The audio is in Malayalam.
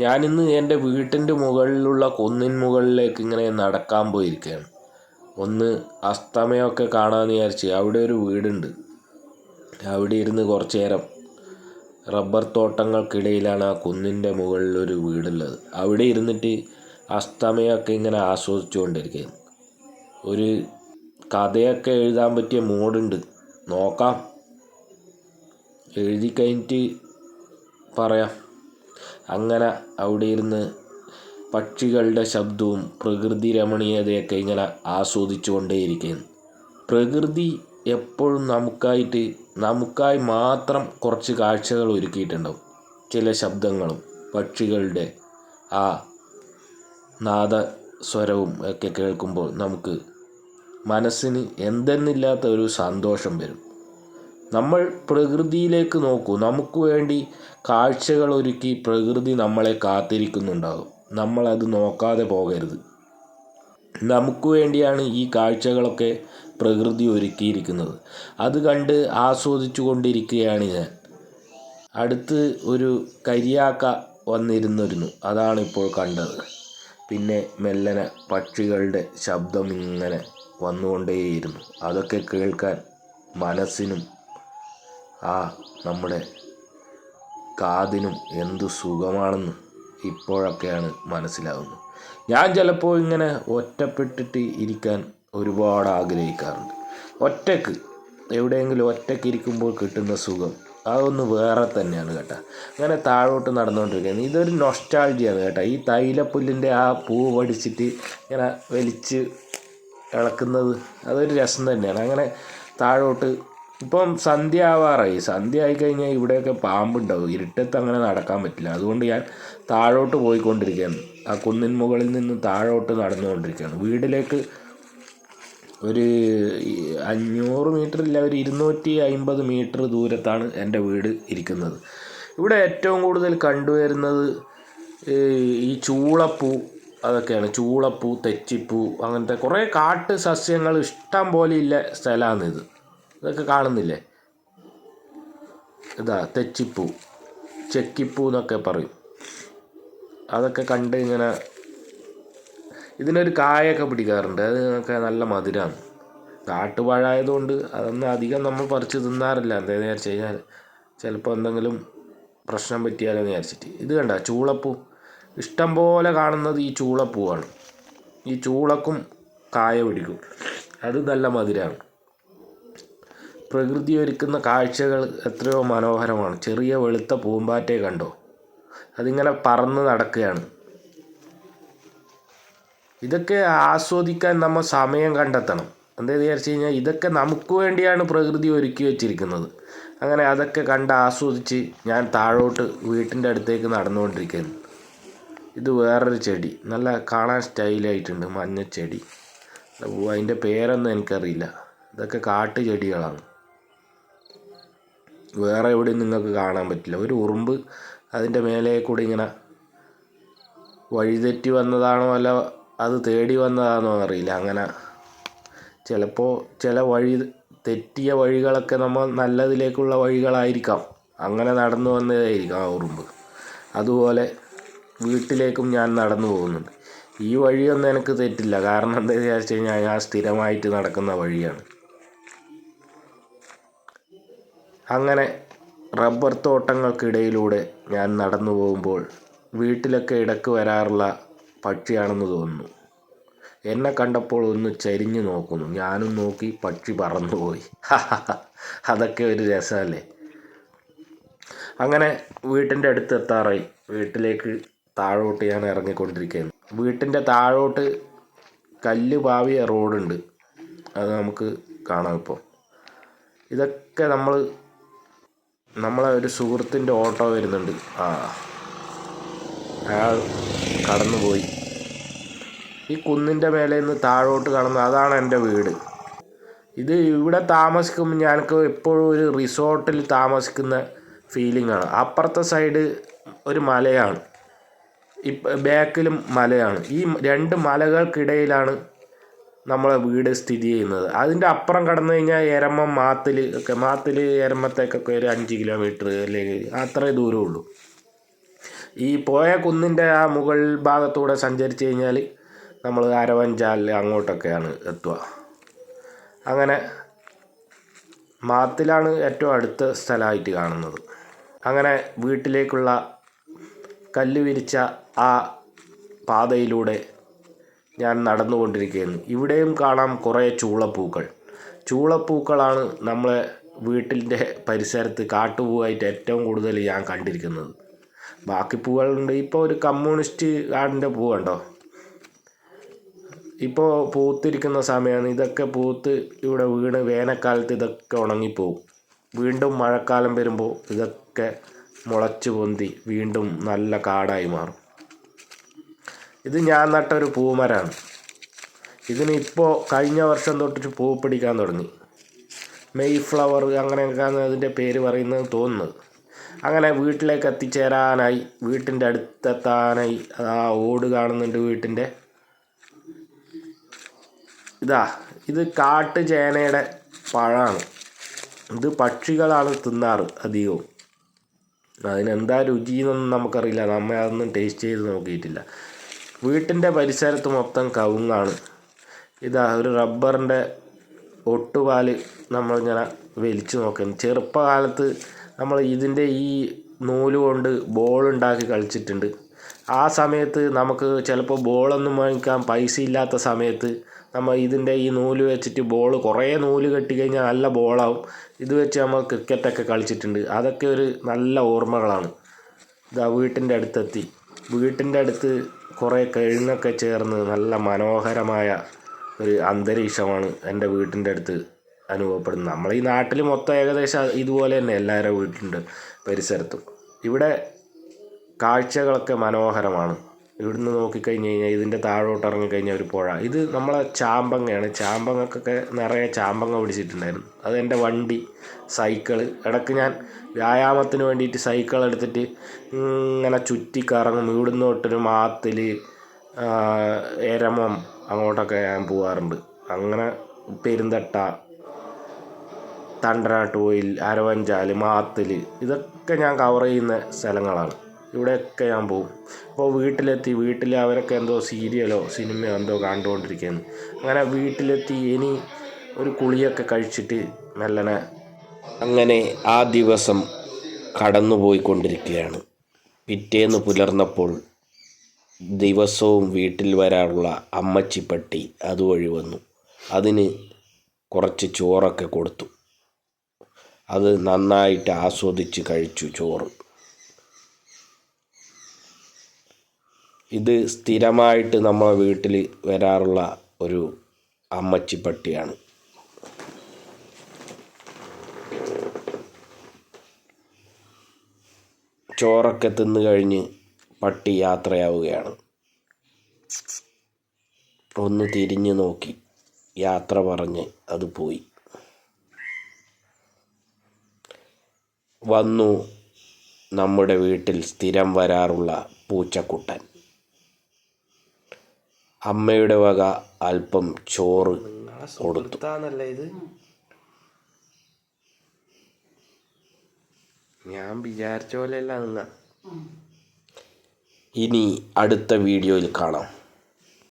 ഞാനിന്ന് എന്റെ വീട്ടിന്റെ മുകളിലുള്ള കുന്നിൻ മുകളിലേക്ക് ഇങ്ങനെ നടക്കാൻ പോയിരിക്കുകയാണ്. ഒന്ന് അസ്തമയമൊക്കെ കാണാമെന്ന് വിചാരിച്ച് അവിടെ ഒരു വീടുണ്ട്. അവിടെ ഇരുന്ന് കുറച്ച് നേരം റബ്ബർ തോട്ടങ്ങൾക്കിടയിലാണ് ആ കുന്നിന്റെ മുകളിലൊരു വീടുള്ളത്. അവിടെ ഇരുന്നിട്ട് അസ്തമയമൊക്കെ ഇങ്ങനെ ആസ്വദിച്ചുകൊണ്ടിരിക്കുകയാണ് ഒരു കഥയൊക്കെ എഴുതാൻ പറ്റിയ മൂടുണ്ട് നോക്കാം. എഴുതി കഴിഞ്ഞിട്ട് പറയാം. അങ്ങനെ അവിടെ ഇരുന്ന് പക്ഷികളുടെ ശബ്ദവും പ്രകൃതി രമണീയതയൊക്കെ ഇങ്ങനെ ആസ്വദിച്ചു കൊണ്ടേയിരിക്കുന്നു പ്രകൃതി എപ്പോഴും നമുക്കായിട്ട് നമുക്കായി മാത്രം കുറച്ച് കാഴ്ചകൾ ഒരുക്കിയിട്ടുണ്ടാവും. ചില ശബ്ദങ്ങളും പക്ഷികളുടെ ആ നാദ സ്വരവും ഒക്കെ കേൾക്കുമ്പോൾ നമുക്ക് മനസ്സിന് എന്തെന്നില്ലാത്ത ഒരു സന്തോഷം വരും. നമ്മൾ പ്രകൃതിയിലേക്ക് നോക്കൂ. നമുക്ക് വേണ്ടി കാഴ്ചകൾ ഒരുക്കി പ്രകൃതി നമ്മളെ കാത്തിരിക്കുന്നുണ്ടാകും. നമ്മളത് നോക്കാതെ പോകരുത്. നമുക്ക് വേണ്ടിയാണ് ഈ കാഴ്ചകളൊക്കെ പ്രകൃതി ഒരുക്കിയിരിക്കുന്നത്. അത് കണ്ട് ആസ്വദിച്ചു കൊണ്ടിരിക്കുകയാണ് ഞാൻ. അടുത്ത് ഒരു കരിയാക്ക വന്നിരുന്നിരുന്നു. അതാണ് ഇപ്പോൾ കണ്ടത്. പിന്നെ മെല്ലനെ പക്ഷികളുടെ ശബ്ദം ഇങ്ങനെ വന്നുകൊണ്ടേയിരുന്നു. അതൊക്കെ കേൾക്കാൻ മനസ്സിനും ആ നമ്മുടെ കാതിനും എന്തു സുഖമാണെന്ന് ഇപ്പോഴൊക്കെയാണ് മനസ്സിലാകുന്നത് ഞാൻ ചിലപ്പോൾ ഇങ്ങനെ ഒറ്റപ്പെട്ടിട്ട് ഇരിക്കാൻ ഒരുപാട് ആഗ്രഹിക്കാറുണ്ട്. ഒറ്റയ്ക്ക് എവിടെയെങ്കിലും ഒറ്റയ്ക്ക് ഇരിക്കുമ്പോൾ കിട്ടുന്ന സുഖം അതൊന്ന് വേറെ തന്നെയാണ് കേട്ടോ. അങ്ങനെ താഴോട്ട് നടന്നുകൊണ്ടിരിക്കുന്നത്. ഇതൊരു നൊസ്റ്റാൾജിയാണ് കേട്ടോ. ഈ തൈലപ്പുല്ലിന്റെ ആ പൂ പഠിച്ചിട്ട് ഇങ്ങനെ വലിച്ച് ഇളക്കുന്നത് അതൊരു രസം തന്നെയാണ്. അങ്ങനെ താഴോട്ട് ഇപ്പം സന്ധ്യ ആവാറായി സന്ധ്യ ആയിക്കഴിഞ്ഞാൽ ഇവിടെയൊക്കെ പാമ്പുണ്ടാവും. ഇരുട്ടത്ത് അങ്ങനെ നടക്കാൻ പറ്റില്ല. അതുകൊണ്ട് ഞാൻ താഴോട്ട് പോയിക്കൊണ്ടിരിക്കുകയാണ്. ആ കുന്നിൻ മുകളിൽ നിന്ന് താഴോട്ട് നടന്നുകൊണ്ടിരിക്കുകയാണ്. വീട്ടിലേക്ക് ഒരു അഞ്ഞൂറ് മീറ്റർ ഇല്ല ഒരു ഇരുന്നൂറ്റി അമ്പത് മീറ്റർ ദൂരത്താണ് എന്റെ വീട് ഇരിക്കുന്നത്. ഇവിടെ ഏറ്റവും കൂടുതൽ കണ്ടുവരുന്നത് ഈ ചൂളപ്പൂ അതൊക്കെയാണ്. ചൂളപ്പൂ തെച്ചിപ്പൂ അങ്ങനത്തെ കുറേ കാട്ട് സസ്യങ്ങൾ ഇഷ്ടം പോലെ ഇല്ല സ്ഥലമാണ് ഇത് ഇതൊക്കെ കാണുന്നില്ലേ? ഇതാ തെച്ചിപ്പൂ. ചെക്കിപ്പൂ എന്നൊക്കെ പറയും. അതൊക്കെ കണ്ട് ഇങ്ങനെ ഇതിനൊരു കായൊക്കെ പിടിക്കാറുണ്ട്. അതൊക്കെ നല്ല മധുരമാണ് കാട്ടുവാഴ ആയതുകൊണ്ട് അതൊന്നും അധികം നമ്മൾ പറിച്ച് തിന്നാറില്ല. എന്താണെന്ന് വിചാരിച്ചു കഴിഞ്ഞാൽ ചിലപ്പോൾ എന്തെങ്കിലും പ്രശ്നം പറ്റിയാലോ എന്ന് വിചാരിച്ചിട്ട്. ഇത് കണ്ട ചൂളപ്പൂ. ഇഷ്ടം പോലെ കാണുന്നത് ഈ ചൂളപ്പൂവാണ്. ഈ ചൂളക്കും കായ പിടിക്കും. അത് നല്ല മധുരമാണ് പ്രകൃതി ഒരുക്കുന്ന കാഴ്ചകൾ എത്രയോ മനോഹരമാണ്. ചെറിയ വെളുത്ത പൂമ്പാറ്റയെ കണ്ടോ? അതിങ്ങനെ പറന്ന് നടക്കുകയാണ്. ഇതൊക്കെ ആസ്വദിക്കാൻ നമ്മൾ സമയം കണ്ടെത്തണം. എന്താ വിചാരിച്ചു കഴിഞ്ഞാൽ ഇതൊക്കെ നമുക്ക് വേണ്ടിയാണ് പ്രകൃതി ഒരുക്കി വെച്ചിരിക്കുന്നത്. അങ്ങനെ അതൊക്കെ കണ്ട് ആസ്വദിച്ച് ഞാൻ താഴോട്ട് വീട്ടിന്റെ അടുത്തേക്ക് നടന്നുകൊണ്ടിരിക്കുന്നു. ഇത് വേറൊരു ചെടി. നല്ല കാണാൻ സ്റ്റൈലായിട്ടുണ്ട്. മഞ്ഞച്ചെടി അതിന്റെ പേരൊന്നും എനിക്കറിയില്ല. ഇതൊക്കെ കാട്ടു ചെടികളാണ് വേറെ എവിടെയും നിങ്ങൾക്ക് കാണാൻ പറ്റില്ല. ഒരു ഉറുമ്പ് അതിന്റെ മേലെ കൂടി ഇങ്ങനെ വഴിതെറ്റി വന്നതാണോ അല്ല അത് തേടി വന്നതാണോ അറിയില്ല അങ്ങനെ ചിലപ്പോൾ ചില വഴി തെറ്റിയ വഴികളൊക്കെ നമ്മൾ നല്ലതിലേക്കുള്ള വഴികളായിരിക്കാം. അങ്ങനെ നടന്നു വന്നതായിരിക്കാം ആ ഉറുമ്പ്. അതുപോലെ വീട്ടിലേക്കും ഞാൻ നടന്നു പോകുന്നുണ്ട്. ഈ വഴിയൊന്നും എനിക്ക് തെറ്റില്ല. കാരണം എന്താണെന്ന് വെച്ച് കഴിഞ്ഞാൽ ഞാൻ സ്ഥിരമായിട്ട് നടക്കുന്ന വഴിയാണ്. അങ്ങനെ റബ്ബർ തോട്ടങ്ങൾക്കിടയിലൂടെ ഞാൻ നടന്നു പോകുമ്പോൾ വീട്ടിലൊക്കെ ഇടയ്ക്ക് വരാറുള്ള പക്ഷിയാണെന്ന് തോന്നുന്നു. എന്നെ കണ്ടപ്പോൾ ഒന്ന് ചരിഞ്ഞു നോക്കുന്നു. ഞാനും നോക്കി പക്ഷി പറന്നുപോയി. അതൊക്കെ ഒരു രസമല്ലേ? അങ്ങനെ വീട്ടിന്റെ അടുത്ത് എത്താറായി. വീട്ടിലേക്ക് താഴോട്ട് ഞാൻ ഇറങ്ങിക്കൊണ്ടിരിക്കുകയാണ് വീട്ടിന്റെ താഴോട്ട് കല്ല് പാവിയ റോഡുണ്ട്. അത് നമുക്ക് കാണാം ഇപ്പോൾ ഇതൊക്കെ നമ്മൾ നമ്മളെ ഒരു സുഹൃത്തിന്റെ ഓട്ടോ വരുന്നുണ്ട്. ആ. അയാൾ കടന്നുപോയി. ഈ കുന്നിന്റെ മേലെ നിന്ന് താഴോട്ട് കടന്ന് അതാണ് എന്റെ വീട്. ഇത് ഇവിടെ താമസിക്കുമ്പോൾ ഞങ്ങൾക്ക് എപ്പോഴും ഒരു റിസോർട്ടിൽ താമസിക്കുന്ന ഫീലിംഗ് ആണ് അപ്പുറത്തെ സൈഡ് ഒരു മലയാണ്. ഇപ്പം ബാക്കിലും മലയാണ്. ഈ രണ്ട് മലകൾക്കിടയിലാണ് നമ്മളെ വീട് സ്ഥിതി ചെയ്യുന്നത്. അതിന്റെ അപ്പുറം കടന്നു കഴിഞ്ഞാൽ എരമം മാത്തിൽ ഒക്കെ മാത്തിൽ എരമത്തേക്കൊക്കെ ഒരു അഞ്ച് കിലോമീറ്റർ അല്ലെങ്കിൽ അത്രേ ദൂരമുള്ളൂ ഈ പോയ കുന്നിന്റെ ആ മുകൾ ഭാഗത്തൂടെ സഞ്ചരിച്ച് കഴിഞ്ഞാൽ നമ്മൾ അരവഞ്ചാൽ അങ്ങോട്ടൊക്കെയാണ് എത്തുക. അങ്ങനെ മാത്തിലാണ് ഏറ്റവും അടുത്ത സ്ഥലമായിട്ട് കാണുന്നത്. അങ്ങനെ വീട്ടിലേക്കുള്ള കല്ല് വിരിച്ച ആ പാതയിലൂടെ ഞാൻ നടന്നുകൊണ്ടിരിക്കുകയാണ് ഇവിടെയും കാണാം കുറേ ചൂളപ്പൂക്കൾ. ചൂളപ്പൂക്കളാണ് നമ്മളെ വീട്ടിന്റെ പരിസരത്ത് കാട്ടുപൂവായിട്ട് ഏറ്റവും കൂടുതൽ ഞാൻ കണ്ടിരിക്കുന്നത്. ബാക്കി പൂവുകളുണ്ട് ഇപ്പോൾ ഒരു കമ്മ്യൂണിസ്റ്റ് കാടിന്റെ പൂവുണ്ടോ ഇപ്പോൾ പൂത്തിരിക്കുന്ന സമയമാണ്. ഇതൊക്കെ പൂത്ത് ഇവിടെ വീണ് വേനൽക്കാലത്ത് ഇതൊക്കെ ഉണങ്ങിപ്പോവും. വീണ്ടും മഴക്കാലം വരുമ്പോൾ ഇതൊക്കെ മുളച്ച് പൊന്തി വീണ്ടും നല്ല കാടായി മാറും. ഇത് ഞാൻ നട്ട ഒരു പൂമരമാണ് കഴിഞ്ഞ വർഷം തൊട്ടിട്ട് പൂ പിടിക്കാൻ തുടങ്ങി. മെയ് ഫ്ലവർ അങ്ങനെയൊക്കെയാണ് അതിന്റെ പേര് പറയുന്നത് തോന്നുന്നത് അങ്ങനെ വീട്ടിലേക്ക് എത്തിച്ചേരാനായി വീട്ടിന്റെ അടുത്തെത്താനായി ആ ഓട് കാണുന്നുണ്ട് വീട്ടിന്റെ ഇതാ ഇത് കാട്ടു ചേനയുടെ പഴമാണ്. ഇത് പക്ഷികളാണ് തിന്നാറ് അധികവും. അതിനെന്താ രുചി എന്നൊന്നും നമുക്കറിയില്ല. നമ്മ അതൊന്നും ടേസ്റ്റ് ചെയ്ത് നോക്കിയിട്ടില്ല. വീട്ടിന്റെ പരിസരത്ത് മൊത്തം കവുങ്ങാണ്. ഇതാ ഒരു റബ്ബറിന്റെ ഒട്ടുപാൽ നമ്മളിങ്ങനെ വലിച്ചു നോക്കുന്നു. ചെറുപ്പകാലത്ത് നമ്മൾ ഇതിന്റെ ഈ നൂൽ കൊണ്ട് ബോൾ ഉണ്ടാക്കി കളിച്ചിട്ടുണ്ട്. ആ സമയത്ത് നമുക്ക് ചിലപ്പോൾ ബോളൊന്നും വാങ്ങിക്കാൻ പൈസ ഇല്ലാത്ത സമയത്ത് നമ്മൾ ഇതിന്റെ ഈ നൂൽ വെച്ചിട്ട് ബോൾ കുറേ നൂൽ കെട്ടി കഴിഞ്ഞാൽ നല്ല ബോളാവും. ഇത് വെച്ച് നമ്മൾ ക്രിക്കറ്റൊക്കെ കളിച്ചിട്ടുണ്ട്. അതൊക്കെ ഒരു നല്ല ഓർമ്മകളാണ്. ഇതാ വീട്ടിന്റെ അടുത്തെത്തി. വീട്ടിന്റെ അടുത്ത് കുറേ കഴുങ്ങൊക്കെ ചേർന്ന് നല്ല മനോഹരമായ ഒരു അന്തരീക്ഷമാണ് എന്റെ വീട്ടിന്റെ അടുത്ത് അനുഭവപ്പെടുന്നത്. നമ്മൾ ഈ നാട്ടിൽ മൊത്തം ഏകദേശം ഇതുപോലെ തന്നെ എല്ലാവരുടെ വീട്ടിലുണ്ട് പരിസരത്തും. ഇവിടെ കാഴ്ചകളൊക്കെ മനോഹരമാണ്. ഇവിടുന്ന് നോക്കിക്കഴിഞ്ഞ് കഴിഞ്ഞാൽ ഇതിന്റെ താഴോട്ട് ഇറങ്ങിക്കഴിഞ്ഞാൽ ഒരു പുഴ. ഇത് നമ്മളെ ചാമ്പങ്ങയാണ്. ചാമ്പങ്ങക്കൊക്കെ നിറയെ ചാമ്പങ്ങ പിടിച്ചിട്ടുണ്ടായിരുന്നു. അത് എന്റെ വണ്ടി സൈക്കിൾ. ഇടയ്ക്ക് ഞാൻ വ്യായാമത്തിന് വേണ്ടിയിട്ട് സൈക്കിൾ എടുത്തിട്ട് ഇങ്ങനെ ചുറ്റി കറങ്ങും ഇവിടുന്ന് തൊട്ടൊരു മാത്തിൽ എരമം അങ്ങോട്ടൊക്കെ ഞാൻ പോവാറുണ്ട്. അങ്ങനെ പെരുന്തട്ട തണ്ടനാട്ടുകോയിൽ അരവഞ്ചാൽ മാത്തിൽ ഇതൊക്കെ ഞാൻ കവർ ചെയ്യുന്ന സ്ഥലങ്ങളാണ്. ഇവിടെയൊക്കെ ഞാൻ പോകും അപ്പോൾ വീട്ടിലെത്തി വീട്ടിൽ അവരൊക്കെ എന്തോ സീരിയലോ സിനിമയോ എന്തോ കണ്ടുകൊണ്ടിരിക്കുന്നു. അങ്ങനെ വീട്ടിലെത്തി ഇനി ഒരു കുളിയൊക്കെ കഴിച്ചിട്ട് മെല്ലനെ അങ്ങനെ ആ ദിവസം കടന്നുപോയിക്കൊണ്ടിരിക്കുകയാണ്. പിറ്റേന്ന് പുലർന്നപ്പോൾ ദിവസവും വീട്ടിൽ വരാനുള്ള അമ്മച്ചിപ്പട്ടി അതുവഴി വന്നു. അതിന് കുറച്ച് ചോറൊക്കെ കൊടുത്തു. അത് നന്നായിട്ട് ആസ്വദിച്ച് കഴിച്ചു ചോറ്. ഇത് സ്ഥിരമായിട്ട് നമ്മളെ വീട്ടിൽ വരാറുള്ള ഒരു അമ്മച്ചി പട്ടിയാണ് ചോറൊക്കെ തിന്നു കഴിഞ്ഞ് പട്ടി യാത്രയാവുകയാണ്. ഒന്ന് തിരിഞ്ഞു നോക്കി. യാത്ര പറഞ്ഞ് അത് പോയി. വന്നു നമ്മുടെ വീട്ടിൽ സ്ഥിരം വരാറുള്ള പൂച്ചക്കുട്ടൻ. അമ്മയുടെ വക അല്പം ചോറ് കൊടുത്തു. ഇത്? ഞാൻ വിചാരിച്ച പോലെയല്ല നിങ്ങ. ഇനി അടുത്ത വീഡിയോയിൽ കാണാം.